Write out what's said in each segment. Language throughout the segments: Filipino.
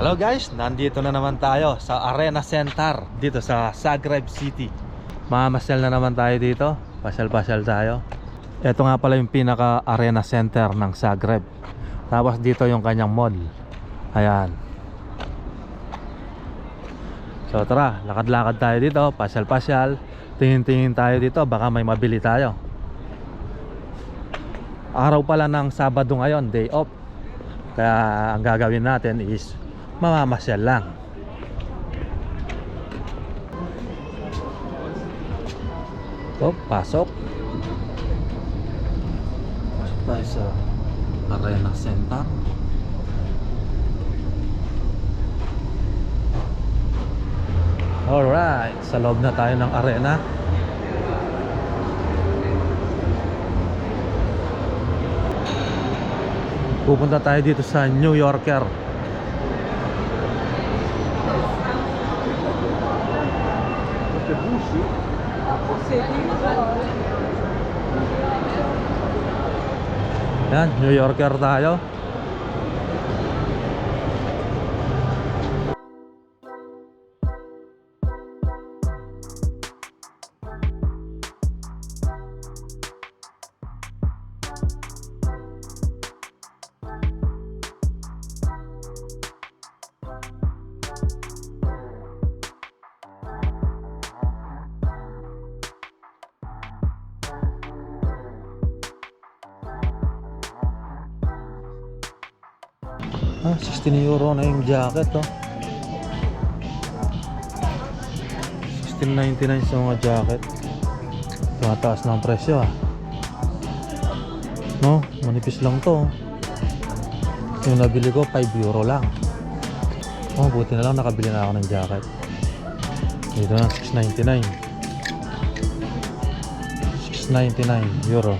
Hello guys, nandito na naman tayo sa Arena Center dito sa Zagreb City. Mamasyal na naman tayo dito. Pasyal-pasyal tayo. Ito nga pala yung pinaka Arena Center ng Zagreb. Tapos dito yung kanyang mall. Ayan. So tara, lakad-lakad tayo dito, pasyal-pasyal. Tingin-tingin tayo dito, baka may mabili tayo. Araw pala ng Sabado ngayon, day off. Kaya ang gagawin natin is mamamasyal lang. So, pasok. Pasok tayo sa Arena Center. Alright, sa loob na tayo ng arena. Pupunta tayo dito sa New Yorker. Yan, New Yorker tayo. Ah, 16 euro na yung jacket, oh. 16.99 sa mga jacket. Tumataas na ang presyo, ah. No, manipis lang to. oh. Yung nabili ko, 5 euro lang. Oh, buti na lang nakabili na ako ng jacket. Dito na, 6.99. 6.99 euro.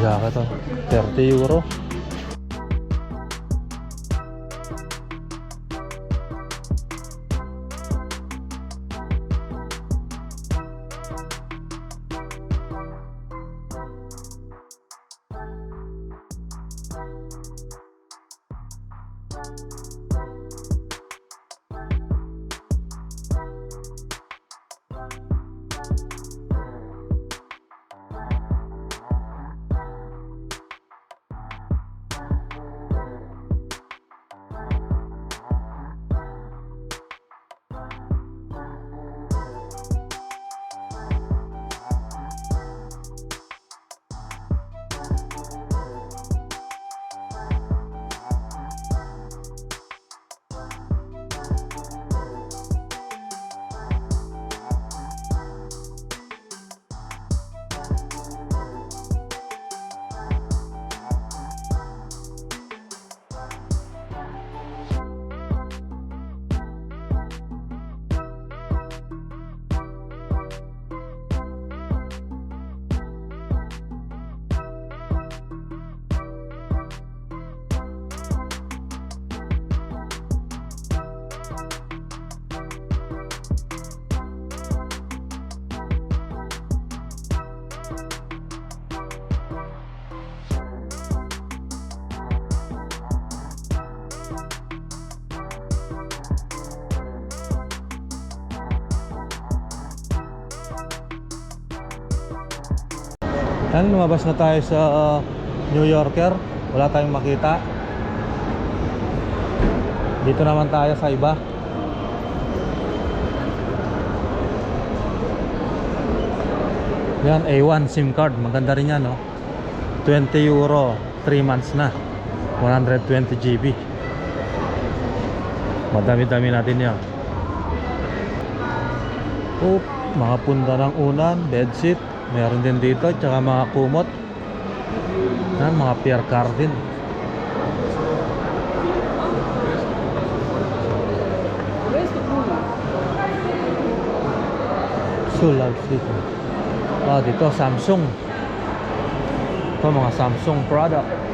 Jacket, oh. 30 euro. Yan, lumabas na tayo sa uh, New Yorker. Wala tayong makita. Dito naman tayo sa iba. Yan, A1 SIM card. Maganda rin yan, no? 20 euro, 3 months na. 120 GB. Madami-dami natin yan. Oop, mga punda ng unan, bedsheet. Meron din dito, tsaka mga kumot. Yan, mga Pierre Cardin. Sulab dito. Ah, dito Samsung. Ito mga Samsung product.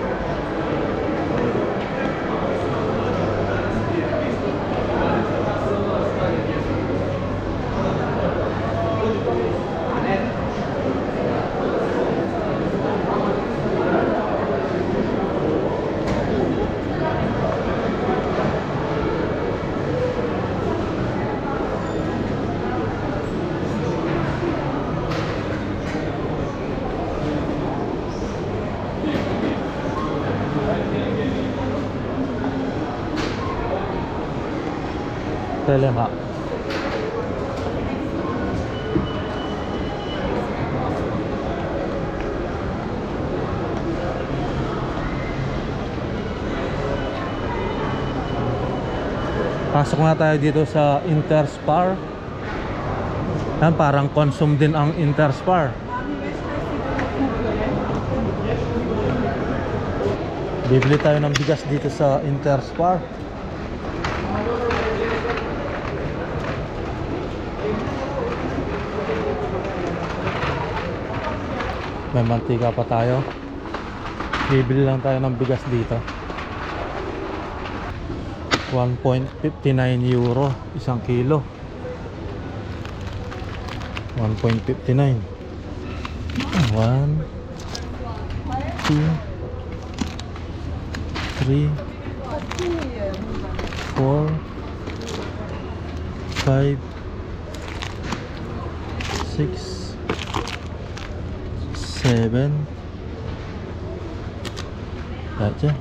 Telemac. Pasok na tayo dito sa Interspar. Yan, parang consume din ang Interspar. Bibili tayo ng bigas dito sa Interspar. May mantika pa tayo. Bibili lang tayo ng bigas dito. 1.59 euro isang kilo. 1.59. 1 2 3 4 5 6 7 Aja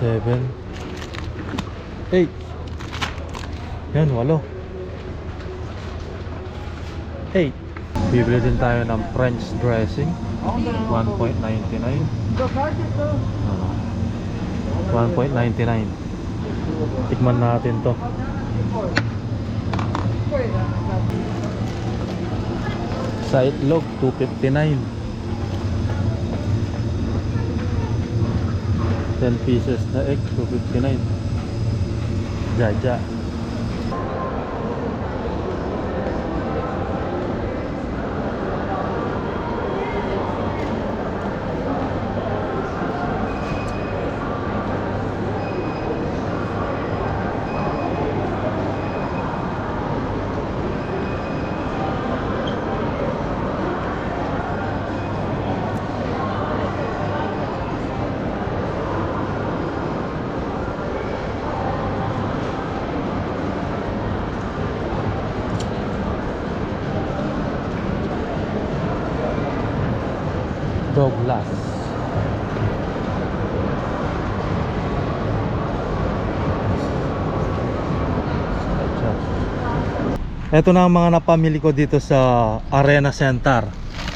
7 8 Yan, walo. 8 Bibili din tayo ng French dressing. 1.99 ano, 1.99 Tikman natin to Sa itlog 259 10 pieces na egg 259 Jaja Douglas Ito na ang mga napamili ko dito sa Arena Center.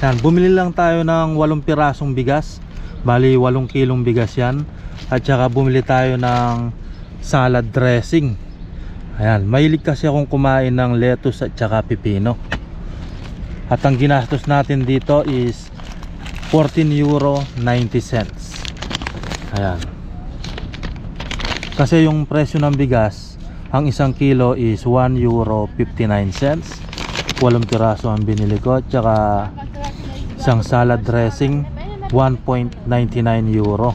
Yan, bumili lang tayo ng 8 pirasong bigas. Bali 8 kilong bigas yan. At saka bumili tayo ng salad dressing. Ayan, mahilig kasi akong kumain ng lettuce at saka pipino. At ang ginastos natin dito is 14 euro 90 cents. Ayan. Kasi yung presyo ng bigas, ang isang kilo is 1 euro 59 cents. Walong piraso ang binili ko. Tsaka isang salad dressing, 1.99 euro.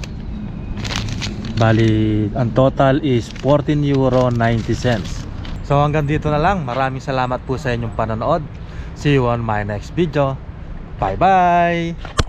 Bali, ang total is 14 euro 90 cents. So hanggang dito na lang. Maraming salamat po sa inyong panonood. See you on my next video. Bye bye!